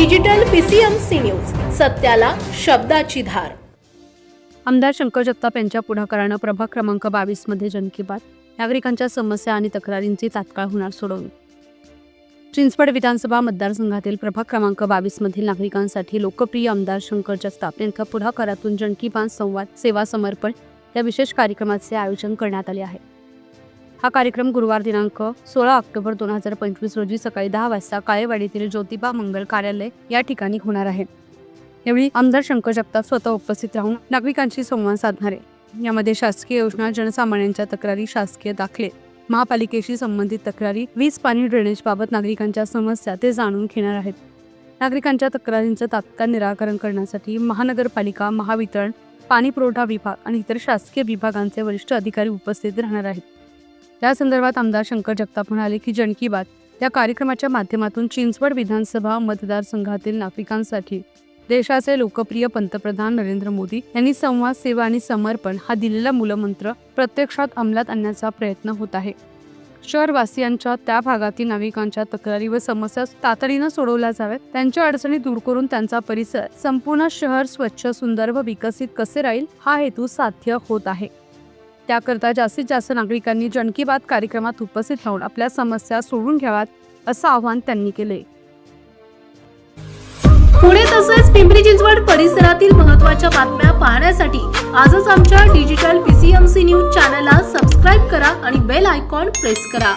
Digital PCMC news सत्याला शब्दाची धार. आमदार शंकर जगताप यांच्या पुढाकारानं प्रभाग क्रमांक बावीसमध्ये जन की बात नागरिकांच्या समस्या आणि तक्रारींची तात्काळ होणार सोडवून. चिंचवड विधानसभा मतदारसंघातील प्रभाग क्रमांक बावीस मधील नागरिकांसाठी लोकप्रिय आमदार शंकर जगताप यांच्या पुढाकारातून जनकी बात संवाद सेवा समर्पण या विशेष कार्यक्रमाचे आयोजन करण्यात आले आहे. हा कार्यक्रम गुरुवार दिनांक सोळा ऑक्टोबर दोन हजार पंचवीस रोजी सकाळी दहा वाजता काळेवाडीतील ज्योतिबा मंगल कार्यालय या ठिकाणी होणार आहे. यावेळी आमदार शंकर जगताप स्वतः उपस्थित राहून नागरिकांशी संवाद साधणार. आहे यामध्ये शासकीय योजना जनसामान्यांच्या तक्रारी शासकीय दाखले महापालिकेशी संबंधित तक्रारी वीज पाणी ड्रेनेज बाबत नागरिकांच्या समस्या ते जाणून घेणार आहेत. नागरिकांच्या तक्रारींचं तात्काळ निराकरण करण्यासाठी महानगरपालिका महावितरण पाणी पुरवठा विभाग आणि इतर शासकीय विभागांचे वरिष्ठ अधिकारी उपस्थित राहणार आहेत. या संदर्भात आमदार शंकर जगताप म्हणाले की जनकी बात या कार्यक्रमाच्या माध्यमातून चिंचवड विधानसभा मतदारसंघातील नागरिकांसाठी देशाचे लोकप्रिय पंतप्रधान नरेंद्र मोदी यांनी संवाद सेवा आणि समर्पण हा दिलेला मूलमंत्र प्रत्यक्षात अंमलात आणण्याचा प्रयत्न होत आहे. शहरवासियांच्या त्या भागातील नागरिकांच्या तक्रारी व समस्या तातडीनं सोडवल्या जाव्यात. त्यांच्या अडचणी दूर करून त्यांचा परिसर संपूर्ण शहर स्वच्छ सुंदर व विकसित कसे राहील हा हेतू साध्य होत आहे. त्याकरता जास्तीत जास्त नागरिकांनी जन की बात कार्यक्रमात उपस्थित राहून आपल्या समस्या सोडून घ्याव्यात असं आवाहन त्यांनी केले पुणे तसेच पिंपरी चिंचवड परिसरातील महत्त्वाच्या बातम्या पाहण्यासाठी आजच आमच्या डिजिटल पीसीएमसी न्यूज चॅनलला सबस्क्राईब करा आणि बेल आयकॉन प्रेस करा.